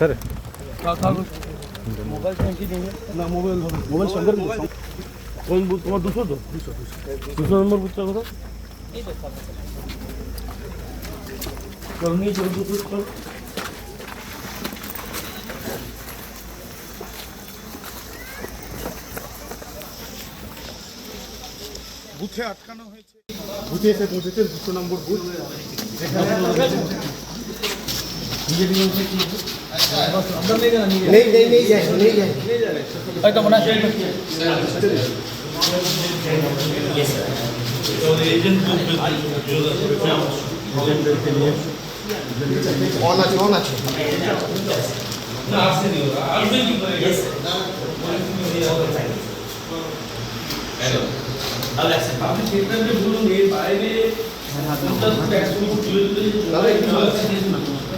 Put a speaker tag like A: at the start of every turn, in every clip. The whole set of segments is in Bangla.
A: ಸರ್ মোবাইল না মোবাইল মোবাইল সঙ্গে বুথ তোমার দুশো দুশো নম্বর বুথটা কত নিয়ে চলো দুশো চলো
B: বুথে আটকানো হয়েছে।
A: বুথে এসে বুথেতে দুশো নম্বর বুথ नहीं नहीं नहीं जाए नहीं जाए অন আছে অন আছে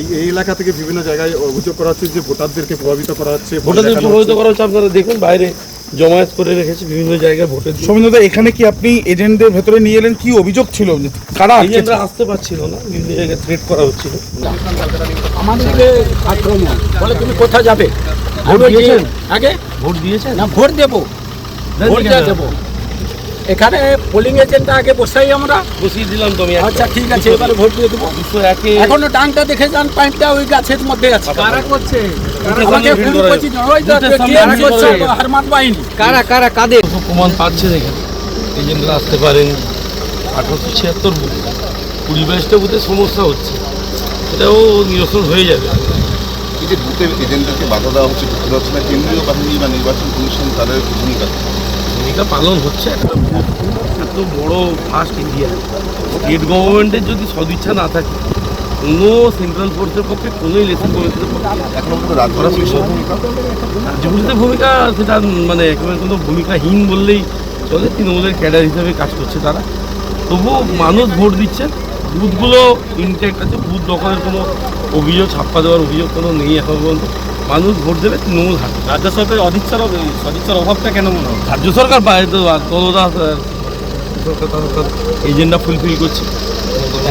A: এই এই এলাকা থেকে বিভিন্ন জায়গায় অভিযোগ করা হচ্ছে যে ভোটারদেরকে প্রভাবিত করা হচ্ছে ভোট
C: ভোটারদের প্রভাবিত করা হচ্ছে আপনারা দেখুন বাইরে জমায়েত করে রেখেছে বিভিন্ন জায়গায় ভোটের জন্য।
B: এখানে কি আপনি এজেন্টদের ভেতরে নিয়ে এলেন? কি অভিযোগ ছিল? কারা?
C: এজেন্টরা আসতে পারছিল না বিভিন্ন জায়গায় থ্রেট করা হচ্ছিল।
D: আমাদেরকে আক্রমণ বলে তুমি কোথায় যাবে? ভোট দিয়েছেন? আগে?
C: ভোট দিয়েছেন?
D: না ভোট দেবো। ভোট দেওয়া দেবো। এখানে পোলিং এজেন্টটা আগে বসাই আমরা।
C: বসিয়ে দিলাম তুমি
D: আচ্ছা ঠিক আছে এবারে ভোট দিয়ে দেবো।
C: দুশো একে
D: এখনও ডাংটা দেখে যান পাইপটা ওই গাছের মধ্যে আছে। কারা করছে? আমাকে
C: ভিড়
D: করছি ওই তো
C: বুথের সামনে
D: TM
C: ভিড়
D: করছে হারমান বাহিনী
E: কারা কারা কাদের?
C: প্রমাণ পাচ্ছে এজেন্টরা আসতে পারেন। আঠারোশো ছিয়াত্তর বুথ। কুড়ি বাইশটা বুথে সমস্যা হচ্ছে। এটাও নিরসন হয়ে যাবে।
F: এই যে বুথের এজেন্টদেরকে বাধা দেওয়া হচ্ছে কেন্দ্রীয় বাহিনী বা নির্বাচন কমিশন তাদের ভূমিকা
C: ভূমিকা পালন হচ্ছে এত বড় ফার্স্ট ইন্ডিয়া। স্টেট গভর্নমেন্টের যদি সদিচ্ছা না থাকে, কোনো সেন্ট্রাল ফোর্সের পক্ষে, কোনো ইলেকশন কমিশনের পক্ষে
F: এখন রাজ্য পুলিশের ভূমিকা।
C: সেটা মানে একেবারে কোনো ভূমিকাহীন বললেই চলে, তৃণমূলের ক্যাডার হিসেবে কাজ করছে তারা। তবুও মানুষ ভোট দিচ্ছে। বুথগুলো ইনটেক্ট আছে, বুথ দখলের কোনো অভিযোগ, ছাপ্পা দেওয়ার অভিযোগ কোনো নেই এখন পর্যন্ত। মানুষ ভোট দেবে তৃণমূল হারবে।
A: রাজ্য সরকারের অধিচ্ছার সদিচ্ছার অভাবটা কেন মনে হয়?
C: রাজ্য সরকার বাইরে তো ততটা এজেন্ডা ফুলফিল করছে।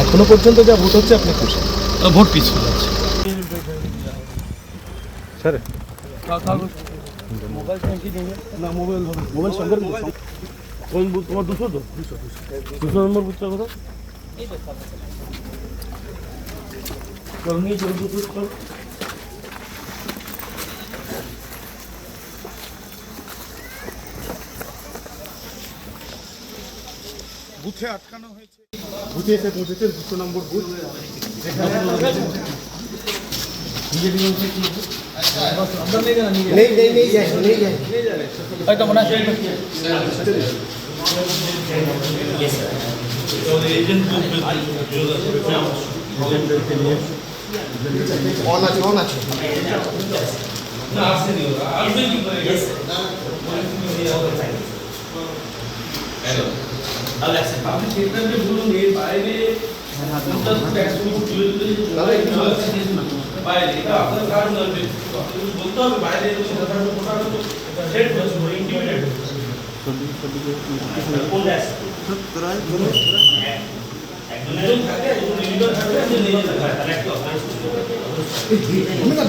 B: এখনও পর্যন্ত যা ভোট হচ্ছে আপনি খুশি?
C: ভোট পিছু যাচ্ছে।
B: স্যার
A: মোবাইল
B: বুথে আটকানো হয়েছে
A: বুথে এসে বসেছে দুশো নম্বর বুথ অন আছে অন আছে আসবে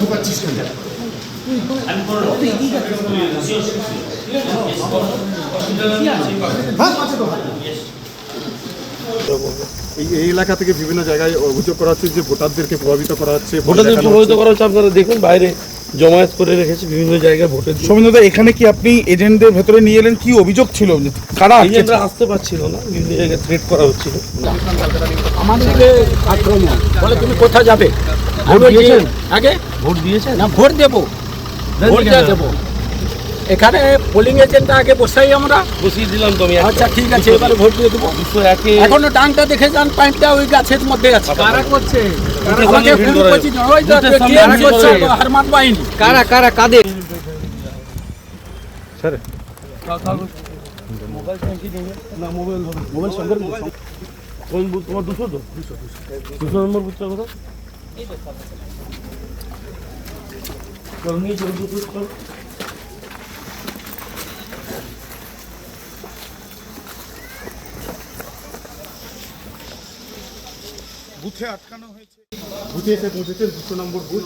A: ঢুকাচ্ছিস কেন হ্যাঁ আছে তো এই এই এলাকা থেকে বিভিন্ন জায়গায় অভিযোগ করা হচ্ছে যে ভোটারদেরকে প্রভাবিত করা হচ্ছে
C: ভোটারদের প্রভাবিত করা হচ্ছে। আপনারা দেখুন বাইরে জমায়েত করে রেখেছে বিভিন্ন জায়গায় ভোটের জন্য।
B: এখানে কি আপনি এজেন্টদের ভেতরে নিয়ে এলেন? কি অভিযোগ ছিল? কারা?
C: এজেন্টরা আসতে পারছিল না বিভিন্ন জায়গায় থ্রেট করা হচ্ছিল।
D: আমাদেরকে আক্রমণ বলে তুমি কোথায় যাবে? ভোট দিয়েছেন? আগে?
C: ভোট দিয়েছেন?
D: না ভোট দেবো। ভোট দেবো। এখানে পোলিং এজেন্টটা আগে বসাই আমরা।
C: বসিয়ে দিলাম তুমি
D: আচ্ছা ঠিক আছে এবারে ভোট দিয়ে দেবো। এখনও ডাংটা দেখে যান পাইপটা ওই গাছের মধ্যে আছে। কারা করছে? আমাকে
C: করা
D: করছি। ওই তো করছে হারমান বাহিনী।
E: কারা কারা কাদের?
B: স্যার।
A: মোবাইল ট্যাঙ্কি নেই? না মোবাইল মোবাইল সঙ্গে? কোন বুথ? তোমার দুশো তো? দুশো দুশো দুশো নম্বর বুথটা কোথায়? চল নিয়ে চল দুশো চল
B: বুথে আটকানো হয়েছে।
E: বুথে এসে পৌঁছেছে দুশো নম্বর বুথ।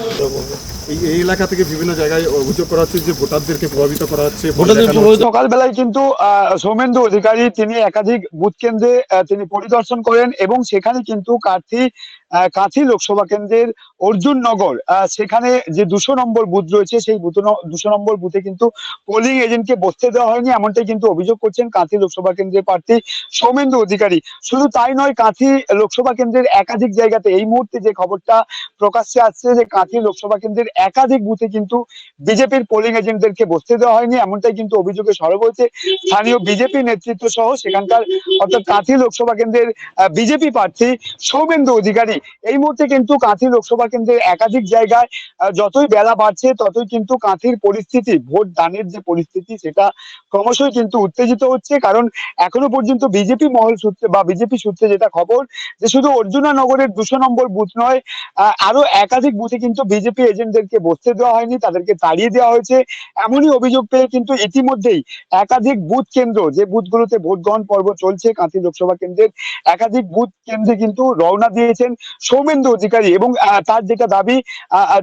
E: এই এই এলাকা থেকে বিভিন্ন জায়গায় অভিযোগ করা হচ্ছে যে ভোটারদেরকে প্রভাবিত করা হচ্ছে ভোট
A: ভোটারদের
E: দেখানো
A: প্রভাবিত-
G: সকালবেলায় কিন্তু সৌমেন্দু অধিকারী তিনি একাধিক বুথ কেন্দ্রে তিনি পরিদর্শন করেন এবং সেখানে কিন্তু আহ, কাথি লোকসভা কেন্দ্রের অর্জুন নগর সেখানে যে দুশো নম্বর বুথ রয়েছে সেই দুশো নম্বর বুথে কিন্তু পোলিং এজেন্টকে বসতে দেওয়া হয়নি এমনটাই কিন্তু অভিযোগ করছেন কাঁথি লোকসভা কেন্দ্রের প্রার্থী সৌমেন্দু অধিকারী। শুধু তাই নয় কাঁথি লোকসভা কেন্দ্রের একাধিক জায়গাতে এই মুহূর্তে যে খবরটা প্রকাশ্যে আসছে যে কাঁথি লোকসভা কেন্দ্রের একাধিক বুথে কিন্তু বিজেপির পোলিং এজেন্টদেরকে বসতে দেওয়া হয়নি, এমনটাই কিন্তু অভিযোগে সরব হয়েছে। স্থানীয় বিজেপি নেতৃত্ব সহ সেখানকার অর্থাৎ কাঁথি লোকসভা কেন্দ্রের বিজেপি প্রার্থী সৌমেন্দু অধিকারী। এই মুহূর্তে কিন্তু কাঁথি লোকসভা কেন্দ্রের একাধিক জায়গায় যতই বেলা বাড়ছে, ততই কিন্তু কাঁথির পরিস্থিতি, ভোট দানের যে পরিস্থিতি, সেটা ক্রমশই কিন্তু উত্তেজিত হচ্ছে। কারণ এখনও পর্যন্ত বিজেপি মহল সূত্রে বা বিজেপি সূত্রে যেটা খবর, যে শুধু অর্জুনা নগরের দুশো নম্বর বুথ নয় আরও একাধিক বুথে কিন্তু বিজেপি এজেন্টদেরকে বসতে দেওয়া হয়নি, তাদেরকে তাড়িয়ে দেওয়া হয়েছে। এমনই অভিযোগ পেয়ে কিন্তু ইতিমধ্যেই একাধিক বুথ কেন্দ্র, যে বুথগুলোতে ভোট গ্রহণ পর্ব চলছে, কাঁথি লোকসভা কেন্দ্রের, একাধিক বুথ কেন্দ্রে কিন্তু রওনা দিয়েছেন সৌমেন্দু অধিকারী এবং তার যেটা দাবি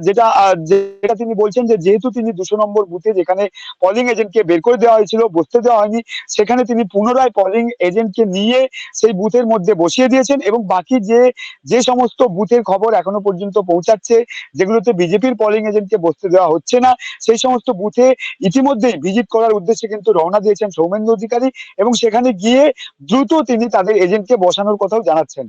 G: যেটা যেটা তিনি বলছেন যে যেহেতু তিনি দুশো নম্বর বুথে, যেখানে পলিং এজেন্টকে বের করে দেওয়া হয়েছিল, বসতে দেওয়া হয়নি, সেখানে তিনি পুনরায় পলিং এজেন্টকে নিয়ে সেই বুথের মধ্যে বসিয়ে দিয়েছেন এবং বাকি যে যে সমস্ত বুথের খবর এখনও পর্যন্ত পৌঁছাচ্ছে, যেগুলোতে বিজেপির পলিং এজেন্টকে বসতে দেওয়া হচ্ছে না। সেই সমস্ত বুথে ইতিমধ্যেই ভিজিট করার উদ্দেশ্যে কিন্তু রওনা দিয়েছেন সৌমেন্দ্র অধিকারী এবং সেখানে গিয়ে দ্রুত তিনি তাদের এজেন্টকে বসানোর কথাও জানাচ্ছেন।